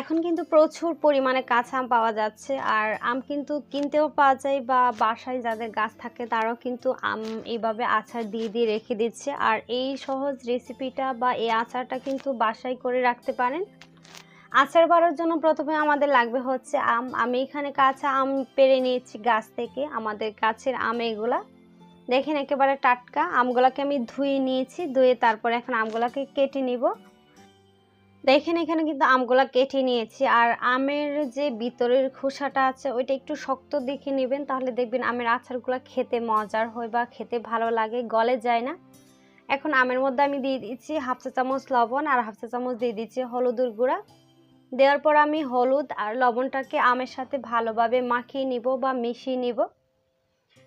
এখন কিন্তু প্রচুর পরিমাণে কাঁচা আম পাওয়া যাচ্ছে, আর আম কিন্তু কিনতেও পাওয়া যায় বা বাসায় যাদের গাছ থাকে তারাও কিন্তু আম এইভাবে আচার দিয়ে দিয়ে রেখে দিচ্ছে। আর এই সহজ রেসিপিটা বা এই আচারটা কিন্তু বাসায় করে রাখতে পারেন। আচার বাড়ার জন্য প্রথমে আমাদের লাগবে হচ্ছে আম। আমি এখানে কাঁচা আম পেরে নিয়েছি গাছ থেকে, আমাদের গাছের আম এগুলা। দেখেন একেবারে টাটকা। আমগুলাকে আমি ধুয়ে নিয়েছি, ধুয়ে তারপরে এখন আমগুলাকে কেটে নিব। দেখেন এখানে কিন্তু আমগুলা কেটে নিয়েছি। আর আমের যে ভিতরের খোসাটা আছে, ওইটা একটু শক্ত দেখে নেবেন, তাহলে দেখবেন আমের আচারগুলো খেতে মজার হয় বা খেতে ভালো লাগে, গলে যায় না। এখন আমের মধ্যে আমি দিয়ে দিচ্ছি হাফ চা চামচ লবণ আর হাফ চা চামচ দিয়ে দিচ্ছি হলুদের গুঁড়া। দেওয়ার পর আমি হলুদ আর লবণটাকে আমের সাথে ভালোভাবে মাখিয়ে নিব বা মিশিয়ে নিব।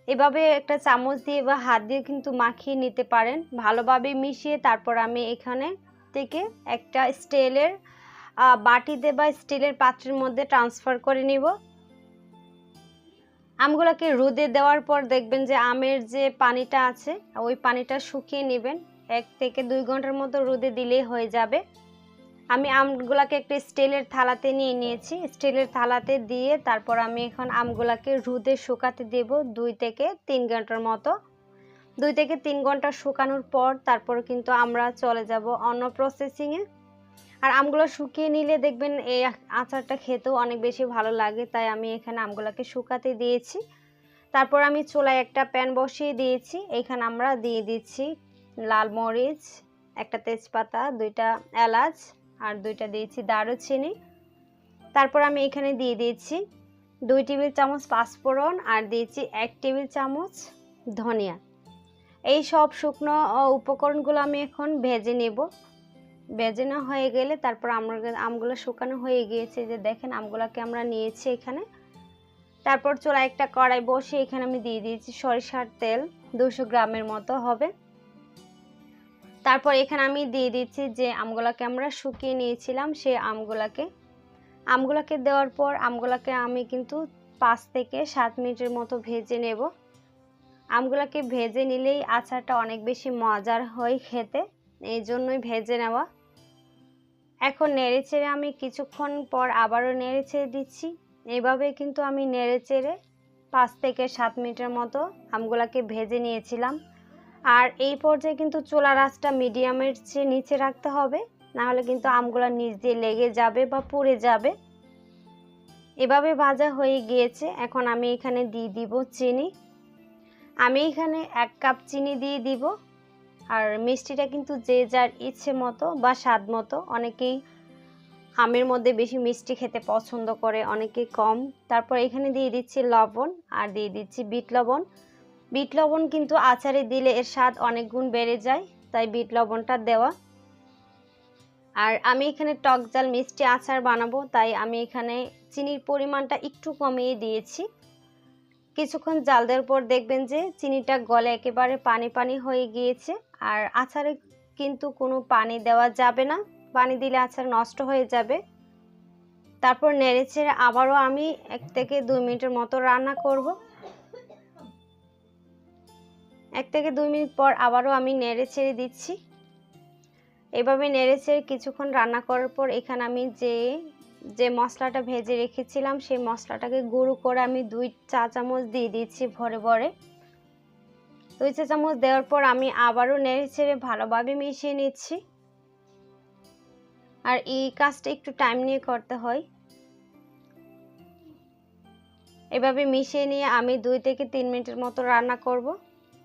এভাবে একটা চামচ দিয়ে বা হাত দিয়ে কিন্তু মাখিয়ে নিতে পারেন। ভালোভাবে মিশিয়ে তারপর আমি এখানে থেকে একটা স্টিলের বাটিতে বা স্টিলের পাত্রের মধ্যে ট্রান্সফার করে নিব। আমগুলোকে রোদে দেওয়ার পর দেখবেন যে আমের যে পানিটা আছে, ওই পানিটা শুকিয়ে নেবেন। এক থেকে দুই ঘণ্টার মতো রোদে দিলেই হয়ে যাবে। আমি আমগুলাকে একটা স্টিলের থালাতে নিয়ে নিয়েছি। স্টিলের থালাতে দিয়ে তারপর আমি এখন আমগুলাকে রোদে শুকাতে দেব দুই থেকে তিন ঘণ্টার মতো। দুই থেকে তিন ঘণ্টা শুকানোর পর তারপর কিন্তু আমরা চলে যাব অন্য প্রসেসিংয়ে আর আমগুলো শুকিয়ে নিলে দেখবেন এই আচারটা খেতেও অনেক বেশি ভালো লাগে, তাই আমি এখানে আমগুলোকে শুকাতে দিয়েছি। তারপর আমি চুলায় একটা প্যান বসিয়ে দিয়েছি, এখানে আমরা দিয়ে দিচ্ছি লাল মরিচ, একটা তেজপাতা, দুইটা এলাচ, আর দুইটা দিয়েছি দারুচিনি। তারপর আমি এখানে দিয়ে দিয়েছি দুই টেবিল চামচ পাঁচফোড়ন, আর দিয়েছি এক টেবিল চামচ ধনিয়া। এই সব শুকনো উপকরণগুলো আমি এখন ভেজে নেব। ভেজে নেওয়া হয়ে গেলে তারপর আমরা আমগুলো শুকানো হয়ে গিয়েছে যে দেখেন আমগুলোকে আমরা নিয়েছি এখানে। তারপর চোলা একটা কড়াই বসে এখানে আমি দিয়ে দিয়েছি সরিষার তেল, দুশো গ্রামের মতো হবে। তারপর এখানে আমি দিয়ে দিচ্ছি যে আমগুলোকে আমরা শুকিয়ে নিয়েছিলাম, সেই আমগুলোকে। আমগুলোকে দেওয়ার পর আমগুলোকে আমি কিন্তু পাঁচ থেকে সাত মিনিটের মতো ভেজে নেব। আমগুলোকে ভেজে নিলেই আচারটা অনেক বেশি মজার হয় খেতে। এই জন্যই ভেজে নেওয়া। এখন নেড়ে চেড়ে আমি কিছুক্ষণ পর আবারও নেড়ে চেড়ে দিচ্ছি। এভাবে কিন্তু আমি নেড়ে চেড়ে পাঁচ থেকে সাত মিনিটের মতো আমগুলোকে ভেজে নিয়েছিলাম। আর এই পর্যায়ে কিন্তু চোলা আঁচটা মিডিয়ামের চেয়ে নিচে রাখতে হবে, নাহলে কিন্তু আমগুলো নিচ দিয়ে লেগে যাবে বা পুড়ে যাবে। এভাবে ভাজা হয়ে গিয়েছে। এখন আমি এখানে দিয়ে দিব চিনি। আমি এখানে এক কাপ চিনি দিয়ে দিব। আর মিষ্টিটা কিন্তু যে যার ইচ্ছে মতো বা স্বাদ মতো, অনেকেই আমের মধ্যে বেশি মিষ্টি খেতে পছন্দ করে অনেকে কম। তারপর এখানে দিয়ে দিচ্ছি লবণ আর দিয়ে দিচ্ছি বিট লবণ। বিট লবণ কিন্তু আচারে দিলে এর স্বাদ অনেক গুণ বেড়ে যায়, তাই বিট লবণটা দেওয়া। আর আমি এখানে টক জাল মিষ্টি আচার বানাবো, তাই আমি এখানে চিনির পরিমাণটা একটু কমিয়ে দিয়েছি। কিছুক্ষণ জাল দেওয়ার পর দেখবেন যে চিনিটা গলে একেবারে পানি পানি হয়ে গিয়েছে। আর আচারে কিন্তু কোনো পানি দেওয়া যাবে না। পানি দিলে আচার নষ্ট হয়ে যাবে। তারপর নেড়ে ছেড়ে আবারও আমি এক থেকে দুই মিনিটের মতো রান্না করব। এক থেকে দুই মিনিট পর আবারও আমি নেড়ে ছেড়ে দিচ্ছি। এভাবে নেড়ে ছেড়ে কিছুক্ষণ রান্না করার পর এখানে আমি যে যে মশলাটা ভেজে রেখেছিলাম, সেই মশলাটাকে গুঁড়ো করে আমি দুই চা চামচ দিয়ে দিচ্ছি ভরে ভরে। দুই চা চামচ দেওয়ার পর আমি আবারও নেড়ে ছেড়ে ভালোভাবে মিশিয়ে নিচ্ছি। আর এই কাজটা একটু টাইম নিয়ে করতে হয়। এভাবে মিশিয়ে নিয়ে আমি দুই থেকে তিন মিনিটের মতো রান্না করব।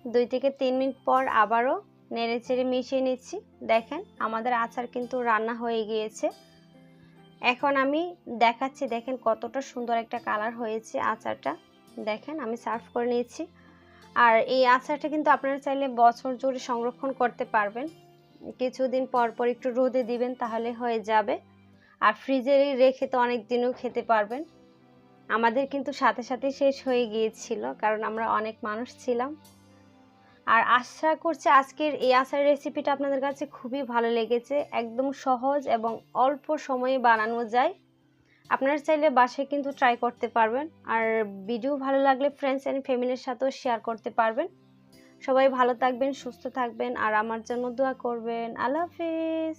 দুই থেকে তিন মিনিট পর আবারও নেড়ে চেড়ে মিশিয়ে নিচ্ছি। দেখেন, আমাদের আচার কিন্তু রান্না হয়ে গিয়েছে। এখন আমি দেখাচ্ছি, দেখেন কতটা সুন্দর একটা কালার হয়েছে আচারটা। দেখেন আমি সার্ভ করে নিয়েছি। আর এই আচারটা কিন্তু আপনারা চাইলে বছর জুড়ে সংরক্ষণ করতে পারবেন। কিছুদিন পর পর একটু রোদে দিবেন তাহলে হয়ে যাবে। আর ফ্রিজে রেখে তো অনেক দিনও খেতে পারবেন। আমাদের কিন্তু সাথে সাথে শেষ হয়ে গিয়েছিল, কারণ আমরা অনেক মানুষ ছিলাম। আর আশা করছি আজকের এই আচার রেসিপিটা আপনাদের কাছে খুবই ভালো লেগেছে। একদম সহজ এবং অল্প সময়ে বানানো যায়। আপনারা চাইলে বাসায় কিন্তু ট্রাই করতে পারবেন। আর ভিডিও ভালো লাগলে ফ্রেন্ডস অ্যান্ড ফ্যামিলির সাথেও শেয়ার করতে পারবেন। সবাই ভালো থাকবেন, সুস্থ থাকবেন, আর আমার জন্য দোয়া করবেন। আল্লাহ হাফিজ।